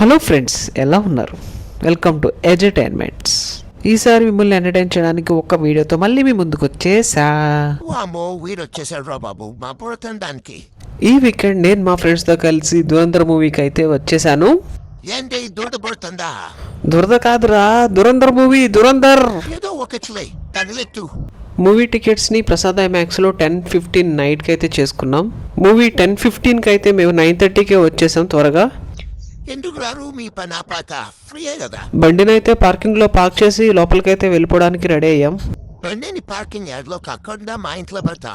Hello friends ఎలా ఉన్నారు? Welcome to entertainments ఈసారి మిమ్మల్ని ఎంటర్టైన్ చేయడానికి ఒక వీడియోతో మళ్ళీ మీ ముందుకు వచ్చేసా. ఈ వీకెండ్ నేను మా ఫ్రెండ్స్తో కలిసి దురంధర్ మూవీకి అయితే వచ్చేసాను. దురద కాదురా దురంధర్ మూవీ దురంధర్. మూవీ టికెట్స్ని ప్రసాద్ ఐమాక్స్లో టెన్ ఫిఫ్టీన్ నైట్కి అయితే చేసుకున్నాం. మూవీ టెన్ ఫిఫ్టీన్కి అయితే మేము నైన్ థర్టీకే వచ్చేసాం త్వరగా. ఎందుకు రారు మీ పని ఆపాక ఫ్రీయే కదా. బండిని అయితే పార్కింగ్లో పార్క్ చేసి లోపలికైతే వెళ్ళిపోవడానికి రెడీ అయ్యాం. బండిని పార్కింగ్ యార్డ్లో కాకుండా మా ఇంట్లో పడతా?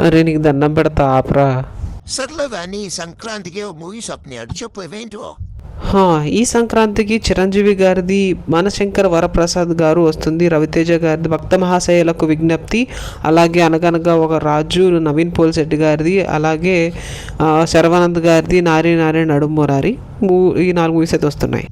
అరే నీకు దండం పెడతా ఆపరా. సర్లే కానీ సంక్రాంతికి ఓ మూవీ స్వప్నాడు చెప్పు ఇవేంటో హా, ఈ సంక్రాంతికి చిరంజీవి గారిది మనశంకర్ వరప్రసాద్ గారు వస్తుంది. రవితేజ గారిది భక్త మహాశయులకు విజ్ఞప్తి. అలాగే అనగనగా ఒక రాజు నవీన్ పోల్శెట్టి గారిది. అలాగే శర్వానంద్ గారిది నారి నారి నడుమురారి. ఈ నాలుగు మూవీస్ అయితే వస్తున్నాయి.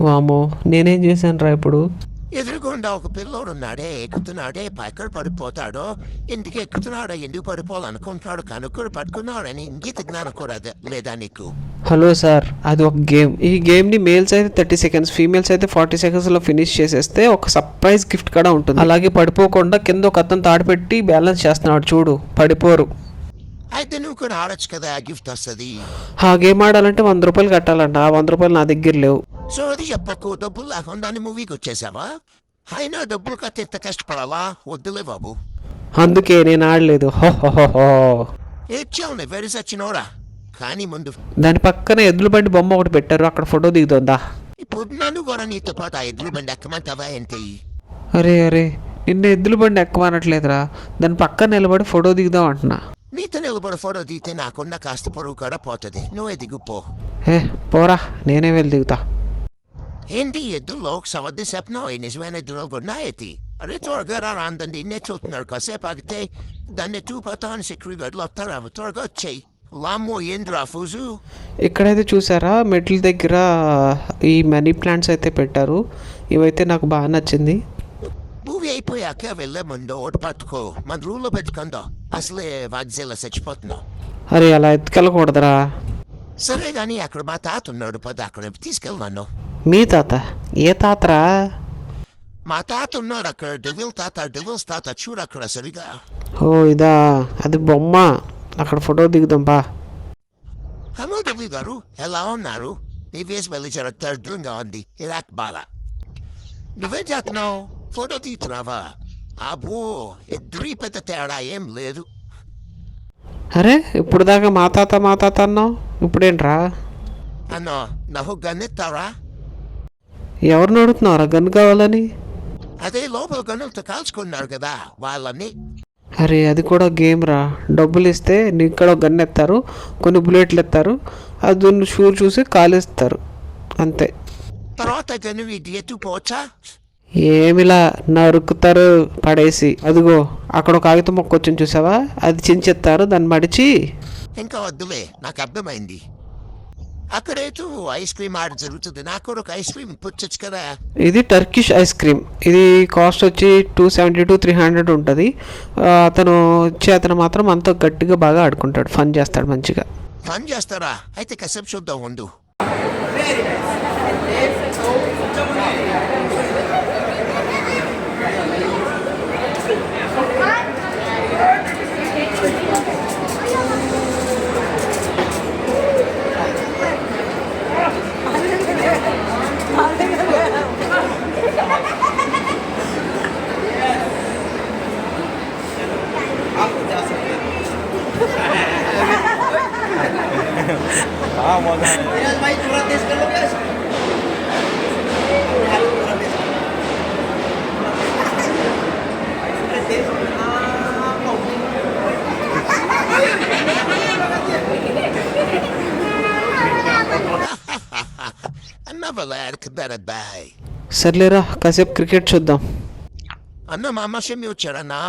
వామో నేనేం చేశాను రా ఇప్పుడు? ఎదురుగుండా ఒక పిల్లోడు ఉన్నాడే ఎక్కుతున్నాడే పైకడు పడిపోతాడో. ఎందుకు ఎక్కుతున్నాడో ఎందుకు పడిపోవాలనుకుంటాడు కనుక్కుడు పట్టుకున్నాడని ఇంగిత జ్ఞానం కూడా లేదా నీకు? హలో సార్ అది ఒక గేమ్. ఈ గేమ్ని మేల్స్ అయితే థర్టీ సెకండ్స్ ఫీమేల్స్ అయితే ఫార్టీ సెకండ్స్లో ఫినిష్ చేసేస్తే ఒక సర్ప్రైజ్ గిఫ్ట్ కూడా ఉంటుంది. అలాగే పడిపోకుండా కింద ఒక అతను తాడిపెట్టి బ్యాలెన్స్ చేస్తున్నాడు చూడు. పడిపోరు. అయితే నువ్వు కూడా ఆడొచ్చు కదా గిఫ్ట్ వస్తుంది. ఆ గేమ్ ఆడాలంటే వంద రూపాయలు కట్టాలంట. ఆ వంద రూపాయలు నా దగ్గర లేవు. సో అది చెప్పకు డబ్బులు లేకుండా మూవీకి వచ్చేసావా అయినా డబ్బులు కట్టి ఎంత కష్టపడాలా వద్దులే బాబు అందుకే నేను ఆడలేదు హో హో హో హో. ఏడ్చావునే వెరీ సచ్చినోరా కానీ ముందు దాని పక్కన ఎద్దుల బండి బొమ్మ ఒకటి పెట్టారు అక్కడ ఫోటో దిగుతుందా ఇప్పుడు నన్ను కూడా నీతో పాటు ఆ ఎద్దులు బండి ఎక్కమంటావా ఏంటి అరే అరే నిన్న ఎద్దుల బండి ఎక్కువనట్లేదురా దాని పక్కన నిలబడి ఫోటో దిగుదాం అంటున్నా నీతో నిలబడి ఫోటో దిగితే నాకున్న కాస్త పొరుగు కూడా పోతుంది నువ్వే దిగుపో ఏ పోరా నేనే వెళ్ళి దిగుతా ఇన్నే చూస్తున్నారు కాసేపు ఆగితే దాన్ని చూపతాను సిక్రీ గడ్లు వస్తారా త్వరగా వచ్చాయి లామ్మో ఏంద్రా ఫూజు ఇక్కడైతే చూసారా? మెట్ల దగ్గర ఈ మనీ ప్లాంట్స్ అయితే పెట్టారు. ఇవైతే నాకు బాగా నచ్చింది. మూవీ అయిపోయాక వెళ్ళే ముందు ఒకటి పట్టుకో మన రూల్లో పెట్టుకుందో అసలే వాగ్జీలో చచ్చిపోతున్నావు అరే అలా ఎత్తుకెళ్ళకూడదురా. సరే కానీ అక్కడ మా తాత ఉన్నాడు పద అక్కడ తీసుకెళ్ళాను మీ తాత. ఏ తాతరా? మా తాత ఉన్నాడు అక్కడ. డెవిల్ తాత డెవిల్స్ తాత. చూడు అక్కడ సరిగా. ఓ ఇదా. అది బొమ్మ. అక్కడ ఫోటో దిగుదాం బా. హలో డెవిల్ గారు. ఎలా ఉన్నారు? నీ వేసి వెళ్ళి చాలా దరిద్రంగా ఉంది. ఇరాక్ బాల. నువ్వేం చేస్తున్నావు? ఫోటో తీస్తున్నావా? అబ్బో ఇద్దరి పెద్ద తేడా ఏం లేదు. అరే ఇప్పుడు దాకా మా తాత మా తాత అన్నావు? ఇప్పుడేంట్రా? అన్నో నాకు గన్నెత్తారా ఎవరిని అడుగుతున్నారా గన్ను కావాలని? అదే లోపల గన్నులతో కాల్చుకున్నారు కదా వాళ్ళని. అరే అది కూడా గేమ్ రా డబ్బులు ఇస్తే నీకు ఇక్కడ ఒక గన్ ఎత్తారు కొన్ని బుల్లెట్లు ఎత్తారు అది నువ్వు షూర్ చూసి కాలేస్తారు. అంతే. తర్వాత ఇది ఎత్తుపోవచ్చా ఏమిలా నరుకుతారు? పడేసి. అదిగో అక్కడ ఒక కాగితం మొక్క వచ్చింది చూసావా? అది చించెత్తారు దాన్ని మడిచి. ఇంకా వద్దులే నాకు అర్థమైంది. అక్కడేతూ ఐస్ క్రీమ్ ఆడ జరుగుతుంది. నాకు ఒక ఐస్ క్రీమ్ పుచ్చచ్చు కదా. ఇది టర్కిష్ ఐస్ క్రీమ్. ఇది కాస్ట్ వచ్చి two seventy to three hundred ఉంటుంది. అతను ఇచ్చే అతను మాత్రం అంత గట్టిగా బాగా ఆడుకుంటాడు. ఫన్ చేస్తాడు మంచిగా. ఫన్ చేస్తారా? అయితే కసేపు చూద్దాం ఉండు Another lad could better buy. సర్లేరా కాసేపు క్రికెట్ చూద్దాం అన్న మా అమ్మ షమి వచ్చారన్నా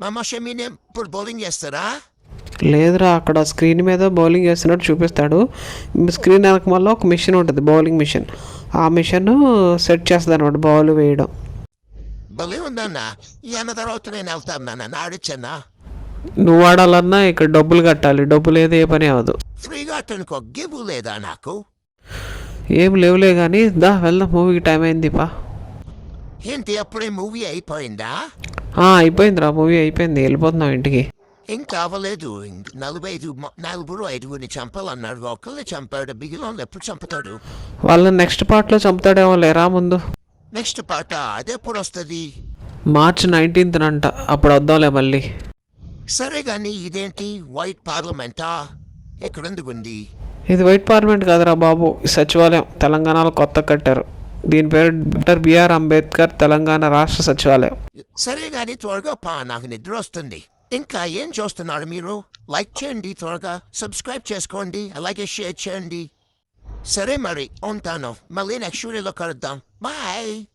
మా అమ్మ షమిని ఇప్పుడు బౌలింగ్ చేస్తారా లేదురా అక్కడ స్క్రీన్ మీద బౌలింగ్ చేస్తున్నట్టు చూపిస్తాడు. స్క్రీన్ వెనక వల్ల ఒక మిషన్ ఉంటుంది బౌలింగ్ మిషన్ ఆ మిషన్ సెట్ చేస్తుంది అనమాట బాల్ వేయడం. భలే ఉందన్నా. తర్వాత నేను వెళ్తాను నాన్న ఆడిచ్చన్నా నువ్వు వాడాలన్నా ఇక్కడ డబ్బులు కట్టాలి డబ్బులు ఏదో ఏ పని అవ్వదు. ఫ్రీగా గివ్ లేదా నాకు? ఏం లేవులే కానీ దా వెళ్దాం మూవీకి టైం అయింది పా. ఏంటి అప్పుడే మూవీ అయిపోయిందా? అయిపోయిందిరా మూవీ అయిపోయింది వెళ్ళిపోతున్నాం ఇంటికి. ఇంకా అవ్వలేదు నలభై ఐదు నలుగురు ఐదుగురిని చంపాలన్నారు ఒకరిని చంపాడు మిగిలిన ఎప్పుడు చంపుతాడు వాళ్ళని నెక్స్ట్ పార్ట్లో చంపుతాడేమో లేరా ముందు నెక్స్ట్ పాట అది ఎప్పుడు వస్తుంది మార్చ్ నైన్టీన్త్ అంట అప్పుడు వద్దాంలే మళ్ళీ సరే గాని ఇదేంటి వైట్ పార్లమెంటా ఎక్కడెందుకు ఉంది ఇది వైట్ పార్లమెంట్ కాదురా బాబు సచివాలయం తెలంగాణలో కొత్త కట్టారు దీని పేరు డాక్టర్ బిఆర్ అంబేద్కర్ తెలంగాణ రాష్ట్ర సచివాలయం సరే గాని త్వరగా పా నాకు నిద్ర వస్తుంది Inka yen jostan armiru. Like chendi torga. Subscribe cheskondi. I like a share chendi. Seremari ontano. Malinak shuri lokardam. Bye.